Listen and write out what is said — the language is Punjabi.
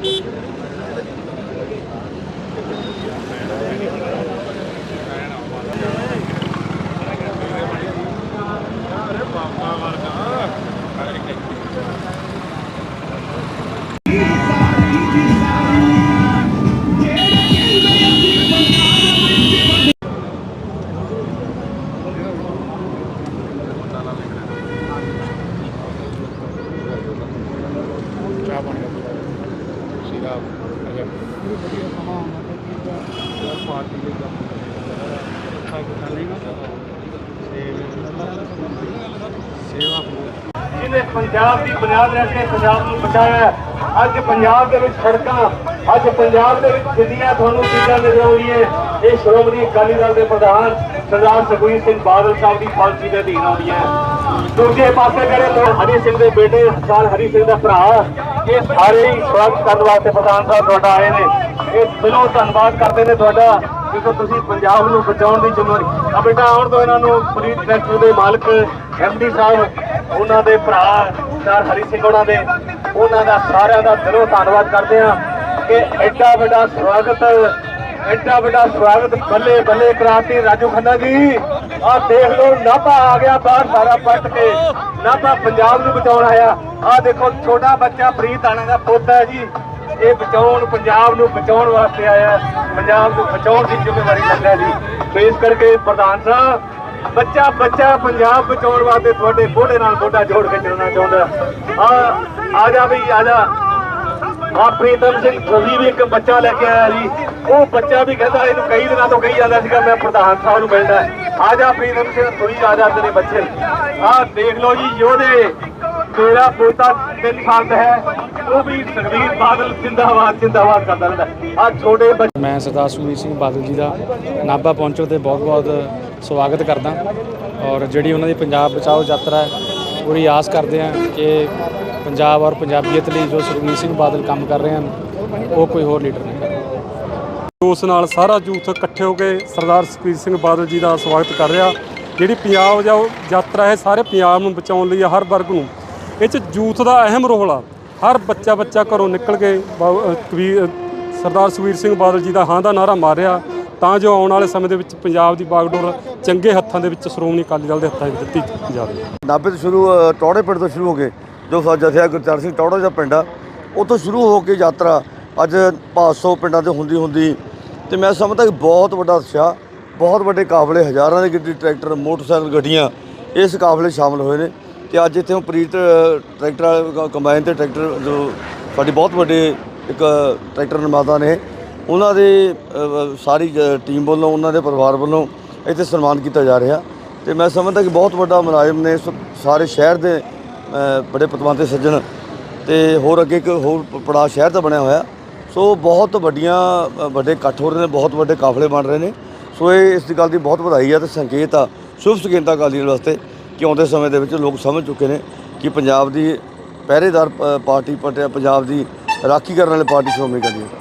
Beep. ਜਿਹਨੇ ਪੰਜਾਬ ਦੀ ਬੁਨਿਆਦ ਰੱਖ ਕੇ ਪੰਜਾਬ ਨੂੰ ਬਚਾਇਆ ਅੱਜ ਪੰਜਾਬ ਦੇ ਵਿੱਚ ਸੜਕਾਂ ਅੱਜ ਪੰਜਾਬ ਦੇ ਵਿੱਚ ਜਿੰਨੀਆਂ ਤੁਹਾਨੂੰ ਚੀਜ਼ਾਂ ਨਜ਼ਰ ਆਉਂਦੀਆਂ, ਇਹ ਸ਼੍ਰੋਮਣੀ ਅਕਾਲੀ ਦਲ ਦੇ ਪ੍ਰਧਾਨ ਸਰਦਾਰ ਸੁਖਬੀਰ ਸਿੰਘ ਬਾਦਲ ਸਾਹਿਬ ਦੀ ਪਾਲਿਸੀ ਦੇ ਅਧੀਨ ਆਉਂਦੀਆਂ। ਦੂਜੇ ਪਾਸੇ ਜਿਹੜੇ ਲੋਕ ਹਰੀ ਸਿੰਘ ਦੇ ਬੇਟੇ ਸਰਦਾਰ ਹਰੀ ਸਿੰਘ ਦਾ ਭਰਾ, ਇਹ ਸਾਰੇ ਹੀ ਸਵਾਗਤ ਕਰਨ ਵਾਸਤੇ ਪ੍ਰਧਾਨ ਸਾਹਿਬ ਤੁਹਾਡਾ ਆਏ ਨੇ। ਇਹ ਦਿਲੋਂ ਧੰਨਵਾਦ ਕਰਦੇ ਨੇ ਤੁਹਾਡਾ, ਕਿਉਂਕਿ ਤੁਸੀਂ ਪੰਜਾਬ ਨੂੰ ਬਚਾਉਣ ਦੀ ਜ਼ਿੰਮੇਵਾਰੀ ਆ ਬੇਟਾ, ਆਉਣ ਤੋਂ ਇਹਨਾਂ ਨੂੰ ਪੁਲਿਸ ਟਰੈਕਟਰ ਦੇ ਮਾਲਕ ਐਮਡੀ ਸਾਹਿਬ, ਉਹਨਾਂ ਦੇ ਭਰਾ, ਸਰਦਾਰ ਹਰੀ ਸਿੰਘ ਉਹਨਾਂ ਦੇ। ਉਹਨਾਂ ਦਾ ਸਾਰਿਆਂ ਦਾ ਦਿਲੋਂ ਧੰਨਵਾਦ ਕਰਦੇ ਆ ਕਿ ਐਡਾ ਵੱਡਾ ਸਵਾਗਤ, ਐਡਾ ਵੱਡਾ ਸਵਾਗਤ ਬੱਲੇ ਬੱਲੇ ਕਰਾਤੀ ਰਾਜੂ ਖੰਨਾ ਜੀ। ਆਹ ਦੇਖ ਲਓ, ਨਾਭਾ ਆ ਗਿਆ ਬਾਹਰ ਸਾਰਾ ਪੱਟ ਕੇ। ਨਾਭਾ ਪੰਜਾਬ ਨੂੰ ਬਚਾਉਣ ਆਇਆ। ਆਹ ਦੇਖੋ, ਛੋਟਾ ਬੱਚਾ ਪ੍ਰੀਤ ਆਣਾ ਦਾ ਪੁੱਤ ਹੈ ਜੀ। ਇਹ ਬਚਾਉਣ, ਪੰਜਾਬ ਨੂੰ ਬਚਾਉਣ ਵਾਸਤੇ ਆਇਆ ਪੰਜਾਬ ਨੂੰ ਬਚਾਉਣ ਦੀ ਜ਼ਿੰਮੇਵਾਰੀ ਲੈਂਦਾ ਜੀ। ਸੋ ਇਸ ਕਰਕੇ ਪ੍ਰਧਾਨ ਸਾਹਿਬ, ਬੱਚਾ ਬੱਚਾ ਪੰਜਾਬ ਬਚਾਉਣ ਵਾਸਤੇ ਤੁਹਾਡੇ ਮੋਢੇ ਨਾਲ ਮੋਢਾ ਜੋੜ ਕੇ ਚੱਲਣਾ ਚਾਹੁੰਦਾ। ਆ ਆ ਜਾ ਬਈ, ਆ ਜਾ। ਆ ਪ੍ਰੀਤਮ ਸਿੰਘ ਤੁਸੀਂ ਵੀ ਇੱਕ ਬੱਚਾ ਲੈ ਕੇ ਆਇਆ ਜੀ। ਉਹ ਬੱਚਾ ਵੀ ਕਹਿੰਦਾ ਇਹਨੂੰ ਕਈ ਦਿਨਾਂ ਤੋਂ ਕਹੀ ਜਾਂਦਾ ਸੀਗਾ, ਮੈਂ ਪ੍ਰਧਾਨ ਸਾਹਿਬ ਨੂੰ ਮਿਲਣਾ ਆ ਜਾ ਪ੍ਰੀਤਮ ਸਿੰਘ ਤੂੰ ਆ ਜਾ ਤੇਰੇ ਬੱਚੇ ਆ ਦੇਖ ਲਓ ਜੀ, ਯੋਧੇ, ਮੇਰਾ ਪੋਤਾ 3 ਸਾਲ ਦਾ ਹੈ। ਉਹ ਵੀ ਸੁਖਬੀਰ ਬਾਦਲ, ਜਿੰਦਾਬਾਦ ਜਿੰਦਾਬਾਦ ਕਰਦਾ ਰਹਿੰਦਾ ਆ ਛੋਟੇ ਬੱਚੇ ਮੈਂ ਸਰਦਾਰ ਸੁਖਬੀਰ ਸਿੰਘ ਬਾਦਲ ਜੀ ਦਾ ਨਾਭਾ ਪਹੁੰਚਣ ਤੇ ਬਹੁਤ-ਬਹੁਤ ਸਵਾਗਤ ਕਰਦਾ। ਔਰ ਜਿਹੜੀ ਉਹਨਾਂ ਦੀ ਪੰਜਾਬ ਬਚਾਓ ਯਾਤਰਾ ਹੈ ਪੂਰੀ ਆਸ ਕਰਦੇ ਹਾਂ ਕਿ ਪੰਜਾਬ ਔਰ ਪੰਜਾਬੀਅਤ ਲਈ ਜੋ ਸੁਖਬੀਰ ਸਿੰਘ ਬਾਦਲ ਕੰਮ ਕਰ ਰਹੇ ਹਨ ਉਹ ਕੋਈ ਹੋਰ ਲੀਡਰ ਨਹੀਂ। ਉਸ ਨਾਲ ਸਾਰਾ ਯੂਥ ਇਕੱਠੇ ਹੋ ਕੇ ਸਰਦਾਰ ਸੁਖਬੀਰ ਸਿੰਘ ਬਾਦਲ ਜੀ ਦਾ ਸਵਾਗਤ ਕਰ ਰਿਹਾ। ਜਿਹੜੀ ਪੰਜਾਬ ਜਾਓ ਯਾਤਰਾ ਹੈ ਸਾਰੇ ਪੰਜਾਬ ਨੂੰ ਬਚਾਉਣ ਲਈ ਆ, ਹਰ ਵਰਗ ਨੂੰ। ਇਹ ਚ ਯੂਥ ਦਾ ਅਹਿਮ ਰੋਲ ਆ। ਹਰ ਬੱਚਾ ਬੱਚਾ ਘਰੋਂ ਨਿਕਲ ਕੇ ਬਾ- ਕਬੀਰ ਸਰਦਾਰ ਸੁਖਬੀਰ ਸਿੰਘ ਬਾਦਲ ਜੀ ਦਾ ਹਾਂ ਦਾ ਨਾਰਾ ਮਾਰਿਆ ਤਾਂ ਜੋ ਆਉਣ ਵਾਲੇ ਸਮੇਂ ਦੇ ਵਿੱਚ ਪੰਜਾਬ ਦੀ ਬਾਗਡੋਰ ਚੰਗੇ ਹੱਥਾਂ ਦੇ ਵਿੱਚ ਸ਼੍ਰੋਮਣੀ ਅਕਾਲੀ ਦਲ ਦੇ ਹੱਥਾਂ ਵਿੱਚ ਦਿੱਤੀ ਜਾਵੇ। ਨਾਭੇ ਤੋਂ ਸ਼ੁਰੂ ਟੌੜੇ ਪਿੰਡ ਤੋਂ ਸ਼ੁਰੂ ਹੋ ਕੇ, ਜੋ ਸਾਡਾ ਜਥਿਆ ਗੁਰਚਰਨ ਸਿੰਘ ਟੌੜਾ ਦਾ ਪਿੰਡ ਆ, ਉੱਥੋਂ ਸ਼ੁਰੂ ਹੋ ਕੇ ਯਾਤਰਾ ਅੱਜ 500 ਪਿੰਡਾਂ ਤੇ ਹੁੰਦੀ ਹੁੰਦੀ। ਤੇ ਮੈਂ ਸਮਝਦਾ ਕਿ ਬਹੁਤ ਵੱਡਾ ਉਤਸ਼ਾਹ ਬਹੁਤ ਵੱਡੇ ਕਾਫਲੇ ਹਜ਼ਾਰਾਂ ਦੀ ਗੱਡੀ ਟਰੈਕਟਰ, ਮੋਟਰਸਾਈਕਲ, ਗੱਡੀਆਂ, ਇਸ ਕਾਫਲੇ ਸ਼ਾਮਲ ਹੋਏ ਨੇ। ਤੇ ਅੱਜ ਇੱਥੇ ਪ੍ਰੀਤ ਟਰੈਕਟਰ ਵਾਲੇ ਕੰਬਾਈਨ ਤੇ ਟਰੈਕਟਰ, ਜੋ ਸਾਡੀ ਬਹੁਤ ਵੱਡੇ ਇੱਕ ਟਰੈਕਟਰ ਨਿਰਮਾਤਾ ਨੇ ਉਹਨਾਂ ਦੇ ਸਾਰੀ ਟੀਮ ਵੱਲੋਂ, ਉਹਨਾਂ ਦੇ ਪਰਿਵਾਰ ਵੱਲੋਂ ਇੱਥੇ ਸਨਮਾਨ ਕੀਤਾ ਜਾ ਰਿਹਾ। ਤੇ ਮੈਂ ਸਮਝਦਾ ਕਿ ਬਹੁਤ ਵੱਡਾ ਮੁਲਾਜ਼ਮ ਨੇ ਸਾਰੇ ਸ਼ਹਿਰ ਦੇ ਬੜੇ ਪਤਵੰਤੇ ਸੱਜਣ। ਤੇ ਹੋਰ ਅੱਗੇ ਇੱਕ ਹੋਰ ਪ- ਪੜਾਅ ਸ਼ਹਿਰ ਦਾ ਬਣਿਆ ਹੋਇਆ। ਸੋ ਬਹੁਤ ਵੱਡੀਆਂ ਵੱਡੇ ਇਕੱਠ ਹੋ ਰਹੇ ਨੇ, ਬਹੁਤ ਵੱਡੇ ਕਾਫਲੇ ਬਣ ਰਹੇ ਨੇ। ਸੋ ਇਹ ਇਸ ਗੱਲ ਦੀ ਬਹੁਤ ਵਧਾਈ ਆ ਤੇ ਸੰਕੇਤ ਆ, ਸ਼ੁਭ ਸੰਕੇਤਾਂ ਆ ਅਕਾਲੀ ਦਲ ਵਾਸਤੇ ਕਿ ਆਉਂਦੇ ਸਮੇਂ ਦੇ ਵਿੱਚ ਲੋਕ ਸਮਝ ਚੁੱਕੇ ਨੇ ਕਿ ਪੰਜਾਬ ਦੀ ਪਹਿਰੇਦਾਰ ਪਾਰਟੀ ਪਟਿਆ, ਪੰਜਾਬ ਦੀ ਰਾਖੀ ਕਰਨ ਵਾਲੀ ਪਾਰਟੀ ਸ਼੍ਰੋਮਣੀ ਅਕਾਲੀ ਦਲ।